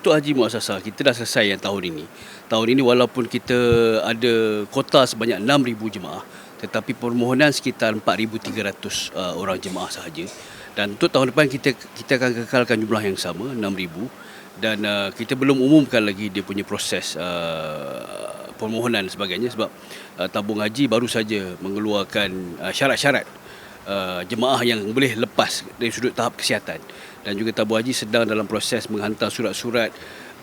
untuk haji muasasah kita dah selesai yang tahun ini. Tahun ini walaupun kita ada kota sebanyak 6000 jemaah tetapi permohonan sekitar 4300 uh, orang jemaah sahaja. Dan untuk tahun depan kita kita akan kekalkan jumlah yang sama 6000 dan uh, kita belum umumkan lagi dia punya proses uh, permohonan dan sebagainya sebab uh, tabung haji baru saja mengeluarkan uh, syarat-syarat uh, jemaah yang boleh lepas dari sudut tahap kesihatan. Dan juga tabung haji sedang dalam proses menghantar surat-surat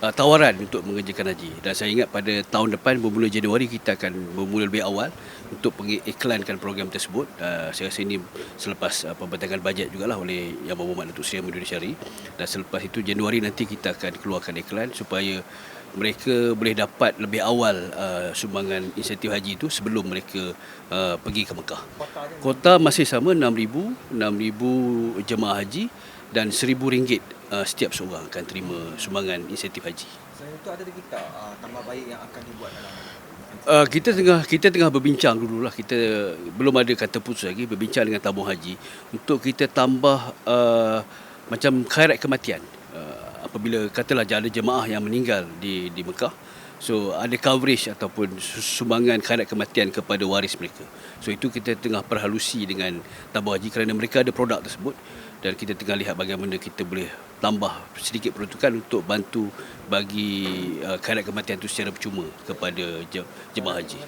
uh, tawaran untuk mengerjakan haji. Dan saya ingat pada tahun depan bermula Januari kita akan bermula lebih awal untuk pengiklankan program tersebut. Uh, saya rasa ini selepas uh, pembentangan bajet jugalah oleh Yang Berhormat Datuk Seri Ahmad Syari. Dan selepas itu Januari nanti kita akan keluarkan iklan supaya mereka boleh dapat lebih awal uh, sumbangan insentif haji itu sebelum mereka uh, pergi ke Mekah. Kota masih sama 6000 6000 jemaah haji dan RM1000 uh, setiap seorang akan terima sumbangan insentif haji. Selain itu ada lagi tak uh, tambah baik yang akan dibuat dalam Uh, kita tengah kita tengah berbincang dululah. Kita belum ada kata putus lagi berbincang dengan tabung haji. Untuk kita tambah uh, macam khairat kematian. Uh, apabila katalah ada jemaah yang meninggal di di Mekah so ada coverage ataupun sumbangan khairat kematian kepada waris mereka. So itu kita tengah perhalusi dengan tabung haji kerana mereka ada produk tersebut dan kita tengah lihat bagaimana kita boleh tambah sedikit peruntukan untuk bantu bagi uh, khairat kematian itu secara percuma kepada je- jemaah haji.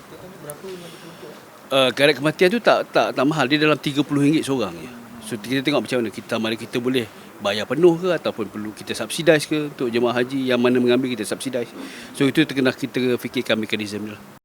Uh, khairat kematian itu tak tak tak mahal dia dalam RM30 seorang je. So kita tengok macam mana kita mana kita boleh bayar penuh ke ataupun perlu kita subsidize ke untuk jemaah haji yang mana mengambil kita subsidize. So itu kena kita fikirkan mekanisme dia. lah.